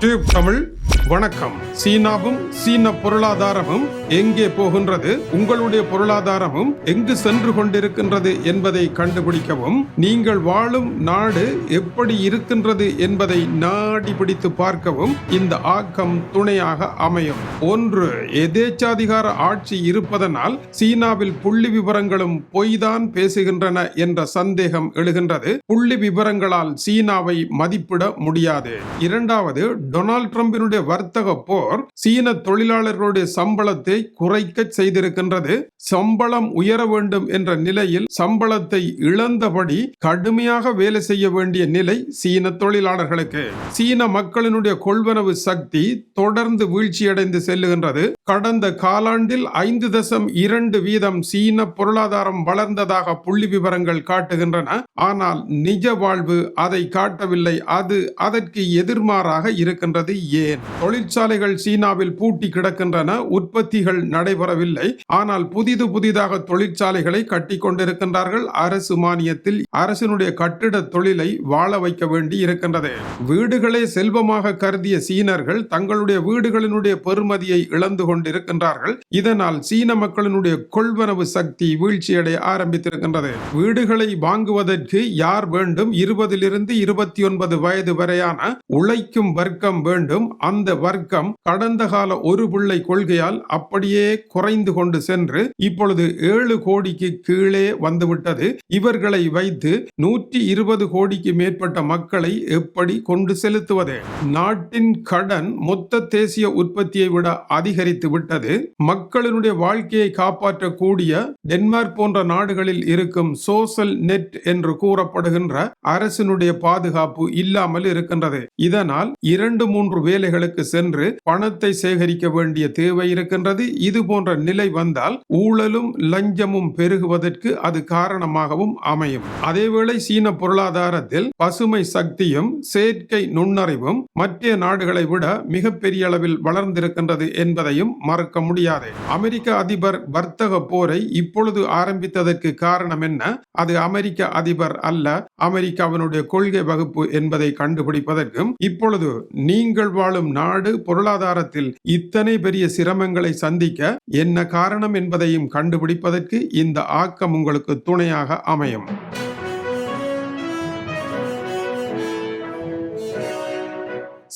Tube Tamil வணக்கம். சீனாவும் சீன பொருளாதாரமும் எங்கே போகின்றது? உங்களுடைய பொருளாதாரமும் எங்கு சென்று கொண்டிருக்கின்றது என்பதை கண்டுபிடிக்கவும் நீங்கள் வாழும் நாடு எப்படி இருக்கின்றது என்பதை நாடி பிடித்து பார்க்கவும் இந்த ஆக்கம் துணையாக அமையும். ஒன்று எதேச்சாதிகார ஆட்சி இருப்பதனால் சீனாவில் புள்ளி விவரங்களும் பொய்தான் பேசுகின்றன என்ற சந்தேகம் எழுகின்றது. புள்ளி விவரங்களால் சீனாவை மதிப்பிட முடியாது. இரண்டாவது டொனால்ட் ட்ரம்பினுடைய வர்த்தக போர் சீன தொழிலாளர்களுடைய சம்பளத்தை குறைக்க செய்திருக்கின்றது. சம்பளம் உயர வேண்டும் என்ற நிலையில் சம்பளத்தை இழந்தபடி கடுமையாக வேலை செய்ய வேண்டிய நிலை சீன தொழிலாளர்களுக்கு. சீன மக்களினுடைய கொள்வனவு சக்தி தொடர்ந்து வீழ்ச்சியடைந்து செல்லுகின்றது. கடந்த காலாண்டில் ஐந்து தசம் இரண்டு வீதம் சீன பொருளாதாரம் வளர்ந்ததாக புள்ளி விவரங்கள் காட்டுகின்றன. ஆனால் நிஜ வாழ்வு அதை காட்டவில்லை. அது அதற்கு எதிர்மாறாக இருக்கின்றது ஏன்? தொழிற்சாலைகள் சீனாவில் பூட்டி கிடக்கின்றன உற்பத்திகள் நடைபெறவில்லை. ஆனால் புதிது புதிதாக தொழிற்சாலைகளை கட்டி கொண்டிருக்கின்றார்கள். அரசு மானியத்தில் அரசினுடைய கட்டிட தொழிலை வாழ வைக்க வேண்டி இருக்கின்றது. வீடுகளே செல்வமாக கருதிய சீனர்கள் தங்களுடைய வீடுகளினுடைய பெருமதியை இழந்து கொண்டிருக்கின்றார்கள். இதனால் சீன மக்களினுடைய கொள்வனவு சக்தி வீழ்ச்சியடைய ஆரம்பித்திருக்கின்றது. வீடுகளை வாங்குவதற்கு யார் வேண்டும்? இருபதிலிருந்து இருபத்தி ஒன்பது வயது வரையான உழைக்கும் வர்க்கம் வேண்டும். அந்த வர்க்கம் கடந்த கால ஒரு பிள்ளை கொள்கையால் அப்படியே குறைந்து கொண்டு சென்று இப்பொழுது ஏழு கோடிக்கு கீழே வந்துவிட்டது. இவர்களை வைத்து நூற்றி இருபது கோடிக்கு மேற்பட்ட மக்களை எப்படி கொண்டு செலுத்துவது? நாட்டின் கடன் மொத்த தேசிய உற்பத்தியை விட அதிகரித்து விட்டது. மக்களினுடைய வாழ்க்கையை காப்பாற்றக்கூடிய டென்மார்க் போன்ற நாடுகளில் இருக்கும் சோசல் நெட் என்று கூறப்படுகின்ற அரசினுடைய பாதுகாப்பு இல்லாமல் இருக்கின்றது. இதனால் இரண்டு மூன்று வேலைகளுக்கு சென்று பணத்தை சேகரிக்க வேண்டிய தேவை இருக்கின்றது. இது போன்ற நிலை வந்தால் ஊழலும் லஞ்சமும் பெருகுவதற்கு அது காரணமாகவும் அமையும். அதேவேளை சீன பொருளாதாரத்தில் பசுமை சக்தியும் செயற்கை நுண்ணறிவும் மற்ற நாடுகளை விட மிகப்பெரிய அளவில் வளர்ந்திருக்கின்றது என்பதையும் மறக்க முடியாது. அமெரிக்க அதிபர் வர்த்தக போரை இப்பொழுது ஆரம்பித்ததற்கு காரணம் என்ன? அது அமெரிக்க அதிபர் அல்ல அமெரிக்காவினுடைய கொள்கை வகுப்பு என்பதை கண்டுபிடிப்பதற்கும் இப்பொழுது நீங்கள் வாழும் நாடு நாடு பொருளாதாரத்தில் இத்தனை பெரிய சிரமங்களை சந்திக்க என்ன காரணம் என்பதையும் கண்டுபிடிப்பதற்கு இந்த ஆக்கம் உங்களுக்கு துணையாக அமையும்.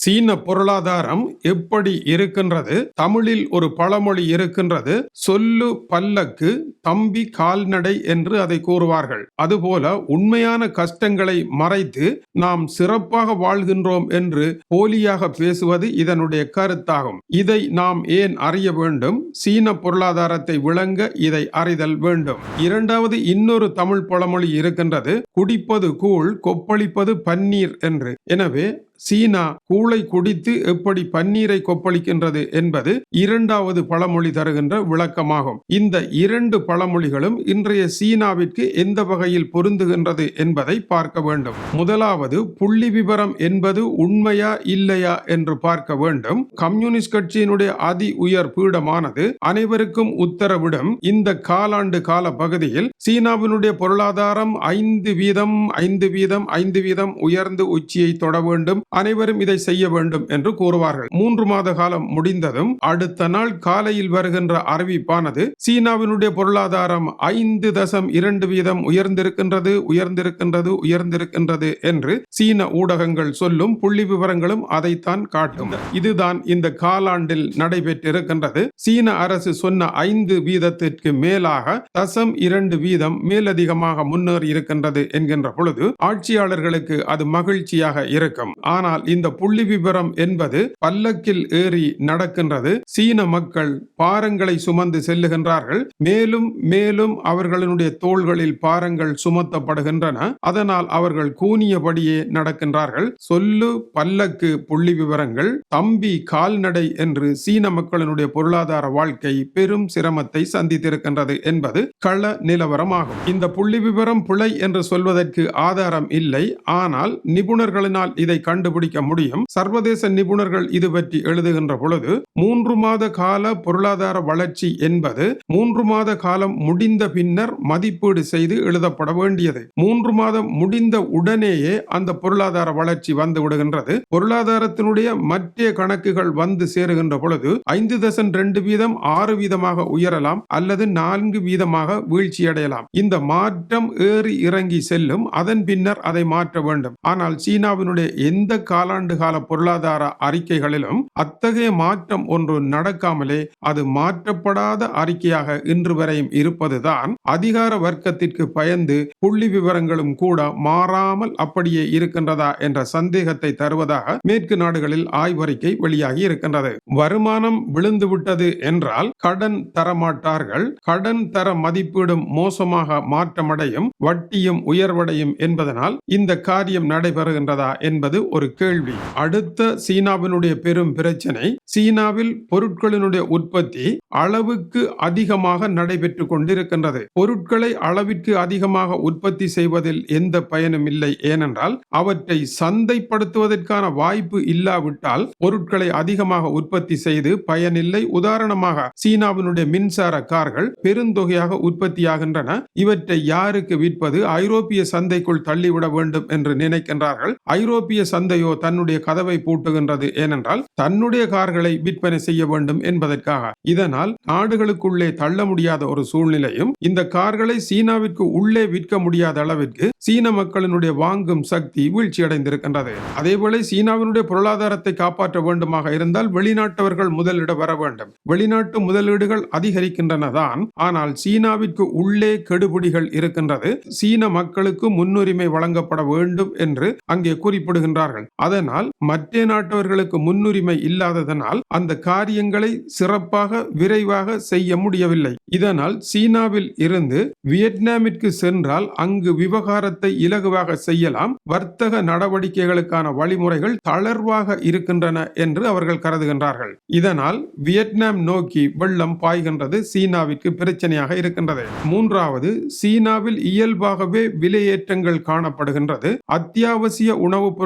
சீன பொருளாதாரம் எப்படி இருக்கின்றது? தமிழில் ஒரு பழமொழி இருக்கின்றது சொல்லு பல்லக்கு தம்பி கால்நடை என்று அதை கூறுவார்கள். அதுபோல உண்மையான கஷ்டங்களை மறைத்து நாம் சிறப்பாக வாழ்கின்றோம் என்று போலியாக பேசுவது இதனுடைய கருத்தாகும். இதை நாம் ஏன் அறிய வேண்டும்? சீன பொருளாதாரத்தை விளங்க இதை அறிதல் வேண்டும். இரண்டாவது இன்னொரு தமிழ் பழமொழி இருக்கின்றது குடிப்பது கூழ் கொப்பளிப்பது பன்னீர் என்று. எனவே சீனா கூளை குடித்து எப்படி பன்னீரை கொப்பளிக்கின்றது என்பது இரண்டாவது பழமொழி தருகின்ற விளக்கமாகும். இந்த இரண்டு பழமொழிகளும் இன்றைய சீனாவிற்கு எந்த வகையில் பொருந்துகின்றது என்பதை பார்க்க வேண்டும். முதலாவது புள்ளி விவரம் என்பது உண்மையா இல்லையா என்று பார்க்க வேண்டும். கம்யூனிஸ்ட் கட்சியினுடைய அதி உயர் பீடமானது அனைவருக்கும் உத்தரவிடும். இந்த காலாண்டு கால பகுதியில் சீனாவினுடைய பொருளாதாரம் ஐந்து வீதம் ஐந்து வீதம் ஐந்து வீதம் உயர்ந்து உச்சியை தொட வேண்டும். அனைவரும் இதை செய்ய வேண்டும் என்று கூறுவார்கள். மூன்று மாத காலம் முடிந்ததும் அடுத்த நாள் காலையில் வருகின்ற அறிவிப்பானது சீனாவினுடைய பொருளாதாரம் ஐந்து தசம் இரண்டு வீதம் உயர்ந்திருக்கின்றது உயர்ந்திருக்கின்றது உயர்ந்திருக்கின்றது என்று சீன ஊடகங்கள் சொல்லும் புள்ளி விவரங்களும் அதைத்தான் காட்டும். இதுதான் இந்த காலாண்டில் நடைபெற்றிருக்கின்றது. சீன அரசு சொன்ன ஐந்து வீதத்திற்கு மேலாக தசம் இரண்டு வீதம் மேலதிகமாக முன்னேறி இருக்கின்றது என்கின்ற பொழுது ஆட்சியாளர்களுக்கு அது மகிழ்ச்சியாக இருக்கும். ஆனால் இந்த புள்ளி விபரம் என்பது பல்லக்கில் ஏறி நடக்கின்றது. சீன மக்கள் பாரங்களை சுமந்து செல்லுகின்றார்கள். மேலும் மேலும் அவர்களுடைய தோள்களில் பாரங்கள் சுமத்தப்படுகின்றன. அதனால் அவர்கள் கூனியபடியே நடக்கின்றார்கள். சொல்லு பல்லக்கு புள்ளி விவரங்கள் தம்பி கால்நடை என்று சீன மக்களினுடைய பொருளாதார வாழ்க்கை பெரும் சிரமத்தை சந்தித்திருக்கின்றது என்பது கள நிலவரமாகும். இந்த புள்ளி விவரம் பிழை என்று சொல்வதற்கு ஆதாரம் இல்லை. ஆனால் நிபுணர்களினால் இதை கண்டு கண்டுபிடிக்க முடியும். சர்வதேச நிபுணர்கள் இது பற்றி எழுதுகின்ற பொழுது மூன்று மாத கால பொருளாதார வளர்ச்சி என்பது மூன்று மாத காலம் முடிந்த பின்னர் மதிப்பீடு செய்து எழுதப்பட வேண்டியது. மூன்று மாதம் முடிந்த உடனேயே அந்த பொருளாதார வளர்ச்சி வந்து விடுகின்றது. பொருளாதாரத்தினுடைய மற்ற கணக்குகள் வந்து சேருகின்ற பொழுது ஐந்து தசன் ரெண்டு வீதம் ஆறு வீதமாக உயரலாம் அல்லது நான்கு வீதமாக வீழ்ச்சி அடையலாம். இந்த மாற்றம் ஏறி இறங்கி செல்லும் அதன் பின்னர் அதை மாற்ற வேண்டும். ஆனால் சீனாவினுடைய எந்த காலாண்டு கால பொருளாதார அறிக்கைகளிலும் அத்தகைய மாற்றம் ஒன்று நடக்காமலே அது மாற்றப்படாத அறிக்கையாக இன்று வரையும் இருப்பதுதான் அதிகார வர்க்கத்திற்கு பயந்து புள்ளி விவரங்களும் கூட மாறாமல் அப்படியே இருக்கின்றதா என்ற சந்தேகத்தை தருவதாக மேற்கு நாடுகளில் ஆய்வறிக்கை வெளியாகி இருக்கின்றது. வருமானம் விழுந்துவிட்டது என்றால் கடன் தரமாட்டார்கள். கடன் தர மதிப்பீடும் மோசமாக மாற்றமடையும் வட்டியும் உயர்வடையும் என்பதனால் இந்த காரியம் நடைபெறுகின்றதா என்பது ஒரு கேள்வி. அடுத்த சீனாவினுடைய பெரும் பிரச்சனை சீனாவில் பொருட்களினுடைய உற்பத்தி அளவுக்கு அதிகமாக நடைபெற்று கொண்டிருக்கின்றது. பொருட்களை அளவிற்கு அதிகமாக உற்பத்தி செய்வதில் எந்த பயனும் இல்லை. ஏனென்றால் அவற்றை சந்தைப்படுத்துவதற்கான வாய்ப்பு இல்லாவிட்டால் பொருட்களை அதிகமாக உற்பத்தி செய்து பயனில்லை. உதாரணமாக சீனாவினுடைய மின்சார கார்கள் பெருந்தொகையாக உற்பத்தியாகின்றன. இவற்றை யாருக்கு விற்பது? ஐரோப்பிய சந்தைக்குள் தள்ளிவிட வேண்டும் என்று நினைக்கின்றார்கள். ஐரோப்பிய சந்தை சந்தையோ தன்னுடைய கதவை பூட்டுகின்றது. ஏனென்றால் தன்னுடைய கார்களை விற்பனை செய்ய வேண்டும் என்பதற்காக. இதனால் நாடுகளுக்குள்ளே தள்ள முடியாத ஒரு சூழ்நிலையும் இந்த கார்களை சீனாவிற்கு உள்ளே விற்க முடியாத அளவிற்கு சீன மக்களினுடைய வாங்கும் சக்தி வீழ்ச்சியடைந்திருக்கின்றது. அதேபோல சீனாவினுடைய பொருளாதாரத்தை காப்பாற்ற வேண்டுமாக இருந்தால் வெளிநாட்டவர்கள் முதலிட வர வேண்டும். வெளிநாட்டு முதலீடுகள் அதிகரிக்கின்றன தான் ஆனால் சீனாவிற்கு உள்ளே கெடுபிடிகள் இருக்கின்றது. சீன மக்களுக்கு முன்னுரிமை வழங்கப்பட வேண்டும் என்று அங்கே குறிப்பிடுகின்றார்கள். அதனால் மற்ற நாட்டவர்களுக்கு முன்னுரிமை இல்லாததனால் அந்த காரியங்களை சிறப்பாக விரைவாக செய்ய முடியவில்லை. இதனால் சீனாவில் இருந்து வியட்நாமிற்கு சென்றால் அங்கு விவகாரத்தை இலகுவாக செய்யலாம். வர்த்தக நடவடிக்கைகளுக்கான வழிமுறைகள் தளர்வாக இருக்கின்றன என்று அவர்கள் கருதுகின்றார்கள். இதனால் வியட்நாம் நோக்கி வெள்ளம் பாய்கின்றது சீனாவிற்கு பிரச்சனையாக இருக்கின்றது. மூன்றாவது சீனாவில் இயல்பாகவே விலையேற்றங்கள் காணப்படுகின்றது. அத்தியாவசிய உணவுப்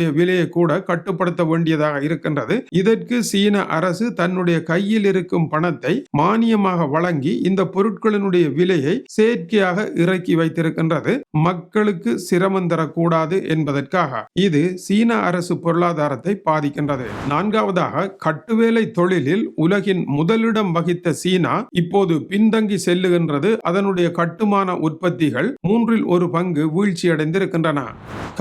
அதனுடைய விலையை கூட கட்டுப்படுத்த வேண்டியதாக இருக்கின்றது. இதற்கு சீன அரசு தன்னுடைய கையில் இருக்கும் பணத்தை மானியமாக வழங்கி இந்த பொருட்களினுடைய விலையை செயற்கையாக இறக்கி வைத்திருக்கின்றது. மக்களுக்கு சிரமம் தரக்கூடாது என்பதற்காக இது சீன அரசு பொருளாதாரத்தை பாதிக்கின்றது. நான்காவதாக கட்டுவேலை தொழிலில் உலகின் முதலிடம் வகித்த சீனா இப்போது பின்தங்கி செல்லுகின்றது. அதனுடைய கட்டுமான உற்பத்திகள் மூன்றில் ஒரு பங்கு வீழ்ச்சியடைந்திருக்கின்றன.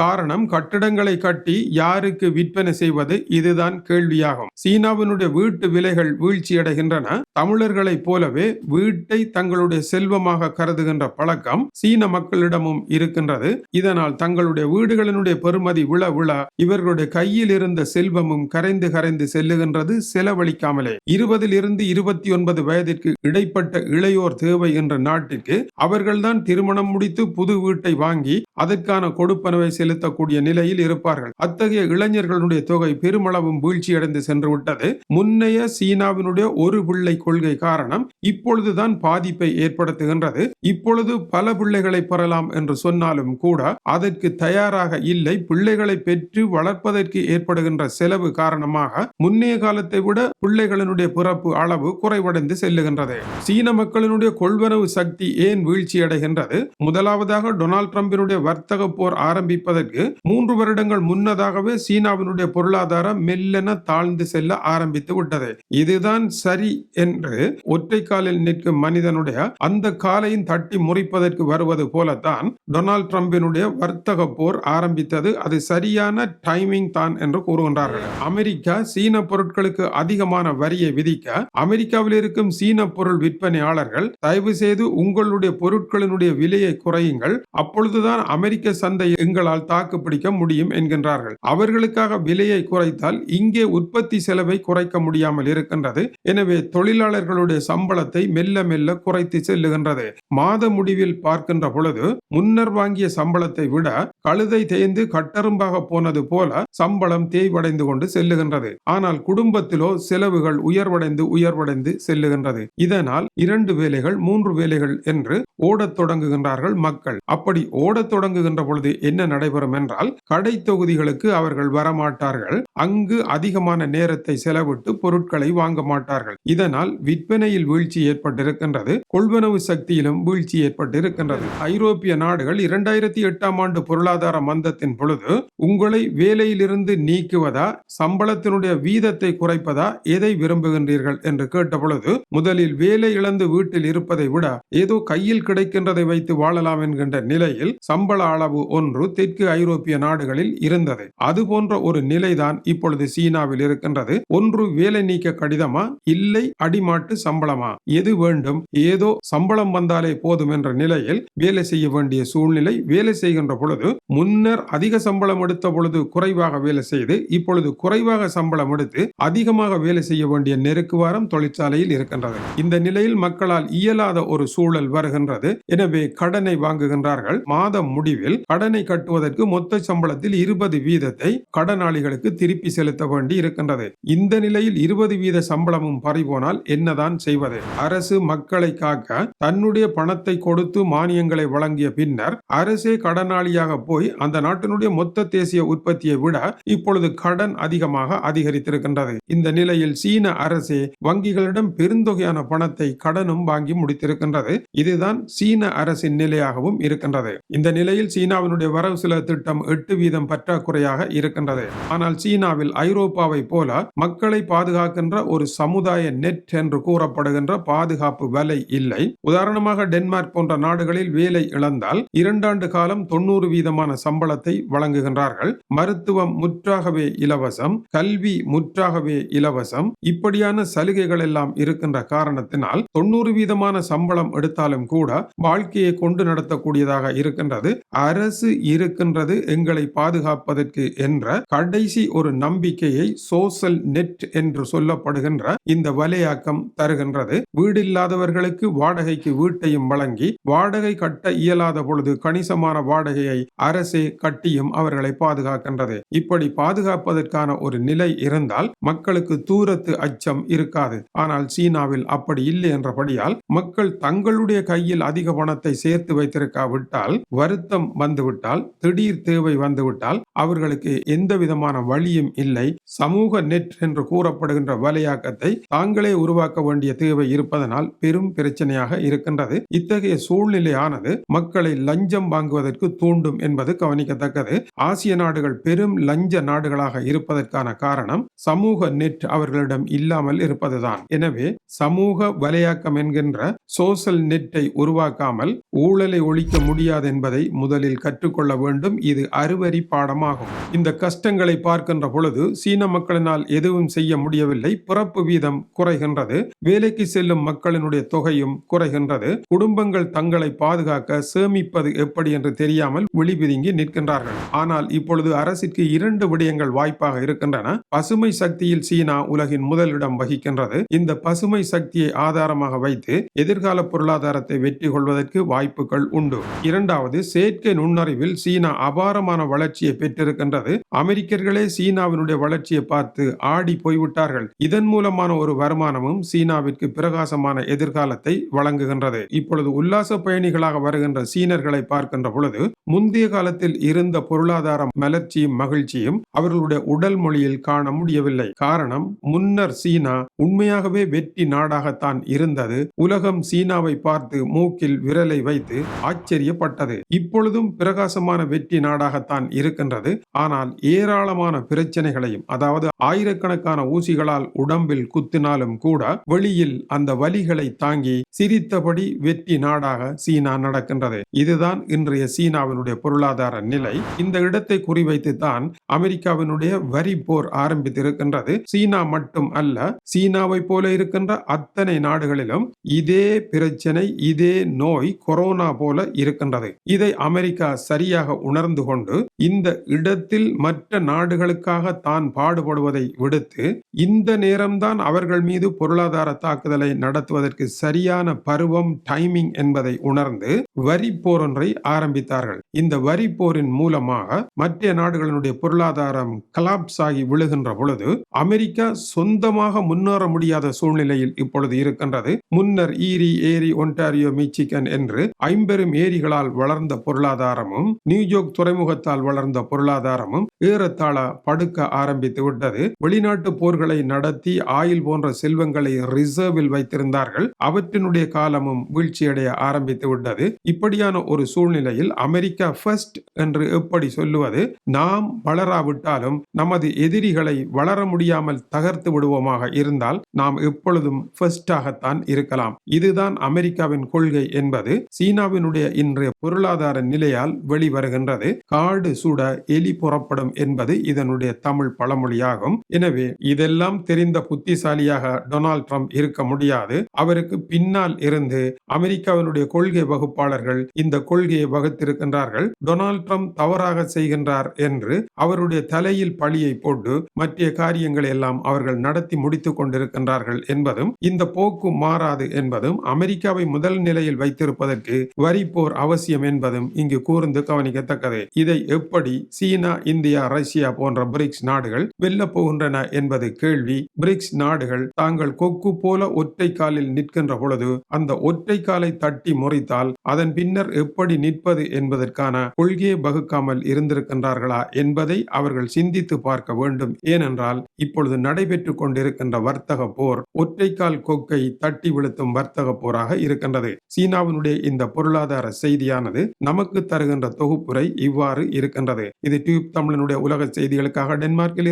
காரணம் கட்டிடங்களை கட்டி யாருக்கு விற்பனை செய்வது இதுதான் கேள்வியாகும். சீனாவினுடைய வீட்டு விலைகள் வீழ்ச்சியடைகின்றன தமிழர்களைப் போலவே வீட்டை தங்களுடைய செல்வமாக கருதுகின்ற பழக்கம் சீன மக்களிடமும் இருக்கின்றது. இதனால் தங்களுடைய வீடுகளினுடைய பெருமதி விழ விழ இவர்களுடைய கையில் இருந்த செல்வமும் கரைந்து கரைந்து செல்லுகின்றது செலவழிக்காமலே. இருபதில் இருந்து இருபத்தி ஒன்பது வயதிற்கு இடைப்பட்ட இளையோர் தேவை என்ற நாட்டிற்கு அவர்கள்தான் திருமணம் முடித்து புது வீட்டை வாங்கி அதற்கான கொடுப்பனவை செலுத்தக்கூடிய நிலையில் இருப்பார்கள். அத்தகைய இளைஞர்களுடைய தொகை பெருமளவும் வீழ்ச்சியடைந்து சென்று விட்டது முன்னைய சீனாவினுடைய ஒரு பிள்ளை கொள்கை காரணம் இப்பொழுதுதான் பாதிப்பை ஏற்படுத்துகின்றது. இப்பொழுது பல பிள்ளைகளை பெறலாம் என்று சொன்னாலும் கூட அதற்கு தயாராக இல்லை. பிள்ளைகளை பெற்று வளர்ப்பதற்கு ஏற்படுகின்ற செலவு காரணமாக முன்னைய காலத்தை விட பிள்ளைகளினுடைய பிறப்பு அளவு குறைவடைந்து செல்லுகின்றது. சீன மக்களினுடைய கொள்வனவு சக்தி ஏன் வீழ்ச்சி அடைகின்றது முதலாவதாக டொனால்ட் ட்ரம்பினுடைய வர்த்தக போர் ஆரம்பிப்பதற்கு மூன்று வருடங்கள் முன்னர் முன்னதாகவே சீனாவினுடைய பொருளாதாரம் மெல்லென தாழ்ந்து செல்ல ஆரம்பித்து விட்டது. இதுதான் சரி என்று ஒற்றை காலில் நிற்கும் மனிதனுடைய அந்த காலையும் தட்டி முறிப்பதற்கு வருவது போலத்தான் டொனால்ட் ட்ரம்பினுடைய வர்த்தக போர் ஆரம்பித்தது. அது சரியான டைமிங் தான் என்று கூறுகின்றார்கள். அமெரிக்கா சீன பொருட்களுக்கு அதிகமான வரியை விதிக்க அமெரிக்காவில் இருக்கும் சீன பொருள் விற்பனையாளர்கள் தயவு செய்து உங்களுடைய பொருட்களினுடைய விலையை குறையுங்கள். அப்பொழுதுதான் அமெரிக்க சந்தை எங்களால் தாக்குப்பிடிக்க முடியும் என்கின்றார் இருக்கிறார்கள் அவர்களுக்காக விலையை குறைத்தால் இங்கே உற்பத்தி செலவை குறைக்க முடியாமல் இருக்கின்றது. எனவே தொழிலாளர்களுடைய சம்பளத்தை மெல்ல மெல்ல குறைத்து செல்லுகின்றது. மாத முடிவில் பார்க்கின்ற பொழுது முன்னர் வாங்கிய சம்பளத்தை விட கழுதை தேய்ந்து கட்டரும்பாக போனது போல சம்பளம் தேய்வடைந்து கொண்டு செல்லுகின்றது. ஆனால் குடும்பத்திலோ செலவுகள் உயர்வடைந்து உயர்வடைந்து செல்லுகின்றது. இதனால் இரண்டு வேலைகள் மூன்று வேலைகள் என்று ஓடத் தொடங்குகின்றார்கள் மக்கள். அப்படி ஓடத் தொடங்குகின்ற பொழுது என்ன நடைபெறும் என்றால் கடை தொகுதிகளில் இடங்களுக்கு அவர்கள் வரமாட்டார்கள். அங்கு அதிகமான நேரத்தை செலவிட்டு பொருட்களை வாங்க மாட்டார்கள். இதனால் விற்பனையில் வீழ்ச்சி ஏற்பட்டிருக்கின்றது. கொள்வனவு சக்தியிலும் வீழ்ச்சி ஏற்பட்டிருக்கின்றது. ஐரோப்பிய நாடுகள் இரண்டாயிரத்தி எட்டாம் ஆண்டு பொருளாதார மந்தத்தின் பொழுது உங்களை வேலையிலிருந்து நீக்குவதா சம்பளத்தினுடைய வீதத்தை குறைப்பதா எதை விரும்புகின்றீர்கள் என்று கேட்ட பொழுது முதலில் வேலை இழந்து வீட்டில் இருப்பதை விட ஏதோ கையில் கிடைக்கின்றதை வைத்து வாழலாம் என்கின்ற நிலையில் சம்பள அளவு ஒன்று தெற்கு ஐரோப்பிய நாடுகளில் இருந்தது. அது போன்ற ஒரு நிலைதான் இப்பொழுது சீனாவில் இருக்கின்றது. ஒன்று வேலை நீக்க கடிதமா? இல்லை அடிமாட்டு சம்பளமா? எது வேண்டும்? ஏதோ சம்பளம் வந்தாலே போதும் என்ற நிலையில் வேலை செய்ய வேண்டிய சூழ்நிலை வேலை செய்கின்ற பொழுது முன்னர் அதிக சம்பளம் எடுத்த பொழுது குறைவாக வேலை செய்து இப்பொழுது குறைவாக சம்பளம் எடுத்து அதிகமாக வேலை செய்ய வேண்டிய நெருக்குவாரம் தொழிற்சாலையில் இருக்கின்றது. இந்த நிலையில் மக்களால் இயலாத ஒரு சூழல் வருகின்றது. எனவே கடனை வாங்குகின்றார்கள். மாதம் முடிவில் கடனை கட்டுவதற்கு மொத்த சம்பளத்தில் இருபது வீதத்தை கடனாளிகளுக்கு திருப்பி செலுத்த வேண்டி இருக்கின்றது. இந்த நிலையில் இருபது வீத சம்பளமும் பறிபோனால் என்னதான் செய்வது? அரசு மக்களை காக்க தன்னுடைய பணத்தை கொடுத்து மானியங்களை வழங்கிய பின்னர் அரசே கடனாளியாக போய் அந்த நாட்டினுடைய மொத்த தேசிய உற்பத்தியை விட இப்பொழுது கடன் அதிகமாக அதிகரித்திருக்கின்றது. இந்த நிலையில் சீன அரசே வங்கிகளிடம் பெருந்தொகையான பணத்தை கடனும் வாங்கி முடித்திருக்கின்றது. இதுதான் சீன அரசின் நிலையாகவும் இருக்கின்றது. இந்த நிலையில் சீனாவினுடைய வரவு செலவு திட்டம் எட்டு வீதம் பற்றாக்குறையாக இருக்கின்றது. ஆனால் சீனாவில் ஐரோப்பாவை போல மக்களை பாதுகாக்கின்ற ஒரு சமுதாய நெட் என்று கூறப்படுகின்ற பாதுகாப்பு வலை இல்லை. உதாரணமாக டென்மார்க் போன்ற நாடுகளில் வேலை இழந்தால் இரண்டாண்டு காலம் தொண்ணூறு வீதமான சம்பளத்தை வழங்குகின்றார்கள். மருத்துவம் முற்றாகவே இலவசம் கல்வி முற்றாகவே இலவசம் இப்படியான சலுகைகள் எல்லாம் இருக்கின்ற காரணத்தினால் தொண்ணூறு வீதமான சம்பளம் எடுத்தாலும் கூட வாழ்க்கையை கொண்டு நடத்தக்கூடியதாக இருக்கின்றது. அரசு இருக்கின்றது எங்களை பாதுகாப்பது செய்வதற்கு என்ற கடைசி ஒரு நம்பிக்கையை சோசல் நெட் என்று சொல்லப்படுகின்ற இந்த வலையாக்கம் தருகின்றது. வீடில்லாதவர்களுக்கு வாடகைக்கு வீட்டையும் வழங்கி வாடகை கட்ட இயலாத பொழுது கணிசமான வாடகையை அரசே கட்டியும் அவர்களை பாதுகாக்கின்றது. இப்படி பாதுகாப்பதற்கான ஒரு நிலை இருந்தால் மக்களுக்கு தூரத்து அச்சம் இருக்காது. ஆனால் சீனாவில் அப்படி இல்லை என்றபடியால் மக்கள் தங்களுடைய கையில் அதிக பணத்தை சேர்த்து வைத்திருக்காவிட்டால் வருத்தம் வந்துவிட்டால் திடீர் தேவை வந்துவிட்டால் அவர் அவர்களுக்கு எந்த விதமான வழியும் இல்லை. சமூக நெட் என்று கூறப்படுகின்ற வலையாக்கத்தை தாங்களே உருவாக்க வேண்டிய தேவை இருப்பதனால் பெரும் பிரச்சனையாக இருக்கின்றது. இத்தகைய சூழ்நிலையானது மக்களை லஞ்சம் வாங்குவதற்கு தூண்டும் என்பது கவனிக்கத்தக்கது. ஆசிய நாடுகள் பெரும் லஞ்ச நாடுகளாக இருப்பதற்கான காரணம் சமூக நெட் அவர்களிடம் இல்லாமல் இருப்பதுதான். எனவே சமூக வலையாக்கம் என்கின்ற சோசல் நெட்டை உருவாக்காமல் ஊழலை ஒழிக்க முடியாது என்பதை முதலில் கற்றுக்கொள்ள வேண்டும். இது அறுவரி பாடமாகும். இந்த கஷ்டங்களை பார்க்கின்ற பொழுது சீன மக்களினால் எதுவும் செய்ய முடியவில்லை. பிறப்பு வீதம் குறைகின்றது. வேலைக்கு செல்லும் மக்களினுடைய தொகையும் குறைகின்றது. குடும்பங்கள் தங்களை பாதுகாக்க சேமிப்பது எப்படி என்று தெரியாமல் விழிபிதுங்கி நிற்கின்றார்கள். ஆனால் இப்பொழுது அரசிற்கு இரண்டு விடயங்கள் வாய்ப்பாக இருக்கின்றன. பசுமை சக்தியில் சீனா உலகின் முதலிடம் வகிக்கின்றது. இந்த பசுமை சக்தியை ஆதாரமாக வைத்து எதிர்கால பொருளாதாரத்தை வெற்றி கொள்வதற்கு வாய்ப்புகள் உண்டு. இரண்டாவது செயற்கை நுண்ணறிவில் சீனா அபாரமான வளர்ச்சியை பெற்றிருக்கின்றது. அமெரிக்கர்களே சீனாவினுடைய வளர்ச்சி வளர்ச்சியை பார்த்து ஆடி போய்விட்டார்கள். இதன் மூலமான ஒரு வருமானமும் சீனாவிற்கு பிரகாசமான எதிர்காலத்தை வழங்குகின்றது. இப்பொழுது உல்லாச பயணிகளாக வருகின்ற சீனர்களை பார்க்கின்ற பொழுது முந்தைய காலத்தில் இருந்த பொருளாதார மலர்ச்சியும் மகிழ்ச்சியும் அவர்களுடைய உடல் மொழியில் காண முடியவில்லை. காரணம் முன்னர் சீனா உண்மையாகவே வெற்றி நாடாகத்தான் இருந்தது. உலகம் சீனாவை பார்த்து மூக்கில் விரலை வைத்து ஆச்சரியப்பட்டது. இப்பொழுதும் பிரகாசமான வெற்றி நாடாகத்தான் இருக்கின்றது. ஆனால் ஏராளமான பிரச்சனைகளையும் அதாவது ஆயிரக்கணக்கான ஊசிகளால் உடம்பில் குத்தினாலும் கூட வெளியில் அந்த வலிகளை தாங்கி சிரித்தபடி வெற்றி நாடாக சீனா நடக்கின்றது. இதுதான் இன்றைய சீனாவினுடைய பொருளாதார நிலை. இந்த இடத்தை குறிவைத்து தான் அமெரிக்காவினுடைய வரி போர் ஆரம்பித்திருக்கின்றது. சீனா மட்டும் அல்ல சீனாவை போல இருக்கின்ற அத்தனை நாடுகளிலும் இதே பிரச்சனை இதே நோய் கொரோனா போல இருக்கின்றது. இதை அமெரிக்கா சரியாக உணர்ந்து கொண்டு இந்த இடத்தில் மற்ற நாடுகளுக்காக தான் பாடுபடுவதை விடுத்து இந்த நேரம்தான் அவர்கள் மீது பொருளாதார தாக்குதலை நடத்துவதற்கு சரியான பருவம் டைமிங் என்பதை உணர்ந்து வரி போர் ஒன்றை ஆரம்பித்தார்கள். இந்த வரி போரின் மூலமாக மற்ற நாடுகளினுடைய பொருளாதாரம் கலாப்ஸ் ஆகி விழுகின்ற பொழுது அமெரிக்கா சொந்தமாக முன்னேற முடியாத சூழ்நிலையில் இப்பொழுது இருக்கின்றது. முன்னர் ஈரி ஏரி ஒன்டாரியோ மிச்சிகன் என்று ஐம்பெரும் ஏரிகளால் வளர்ந்த பொருளாதாரமும் நியூயோர்க் துறைமுகத்தால் வளர்ந்த பொருளாதாரமும் ஏறத்தாழ படுக்க ஆரம்பித்து விட்டது. வெளிநாட்டு போர்களை நடத்தி ஆயில் போன்ற செல்வங்களை ரிசர்வில் வைத்திருந்தார்கள். அவற்றினுடைய காலமும் வீழ்ச்சியடைய ஆரம்பித்து விட்டது. இப்படியான ஒரு சூழ்நிலையில் அமெரிக்கா ஃபர்ஸ்ட் என்று எப்படி சொல்லுவது? நாம் வளராவிட்டாலும் நமது எதிரிகளை வளர முடியாமல் தகர்த்து விடுவோமாக இருந்தால் நாம் எப்பொழுதும் ஃபர்ஸ்டாகத்தான் இருக்கலாம். இதுதான் அமெரிக்காவின் கொள்கை என்பது. சீனாவினுடைய இன்றைய பொருளாதார நிலையால் வெளிவருகின்றது. காடு சூட எலி புறப்படும் என்பது இதனுடைய தமிழ் பழமொழி. பழமொழியாகும் எனவே இதெல்லாம் தெரிந்த புத்திசாலியாக டொனால்ட் ட்ரம்ப் இருக்க முடியாது. அவருக்கு பின்னால் இருந்து அமெரிக்காவினுடைய கொள்கை வகுப்பாளர்கள் இந்த கொள்கையை வகுத்திருக்கின்றார்கள். டொனால்ட் ட்ரம்ப் தவறாக செய்கின்றார் என்று அவருடைய தலையில் பழியை போட்டு மற்ற காரியங்களை எல்லாம் அவர்கள் நடத்தி முடித்துக் கொண்டிருக்கின்றார்கள் என்பதும் இந்த போக்கு மாறாது என்பதும் அமெரிக்காவை முதல் நிலையில் வைத்திருப்பதற்கு வரி போர் அவசியம் என்பதும் இங்கு கூர்ந்து கவனிக்கத்தக்கது. இதை எப்படி சீனா இந்தியா ரஷ்யா போன்ற பிரிக்ஸ் நாடுகள் வெல்ல போகின்றன என்பது கேள்வி. பிரிக்ஸ் நாடுகள் தாங்கள் கொக்கு போல ஒற்றை காலில் நிற்கின்ற பொழுது அந்த ஒற்றை காலை தட்டி முறைத்தால் அதன் பின்னர் எப்படி நிற்பது என்பதற்கான கொள்கையை வகுக்காமல் இருந்திருக்கின்றார்களா என்பதை அவர்கள் சிந்தித்து பார்க்க வேண்டும். ஏனென்றால் இப்பொழுது நடைபெற்றுக் கொண்டிருக்கின்ற வர்த்தக போர் ஒற்றைக்கால் கொக்கை தட்டி விழுத்தும் வர்த்தக போராக இருக்கின்றது. சீனாவினுடைய இந்த பொருளாதார செய்தியானது நமக்கு தருகின்ற தொகுப்புரை இவ்வாறு இருக்கின்றது. இது டியூப் தமிழனுடைய உலக செய்திகளுக்காக டென்மார்க்கில்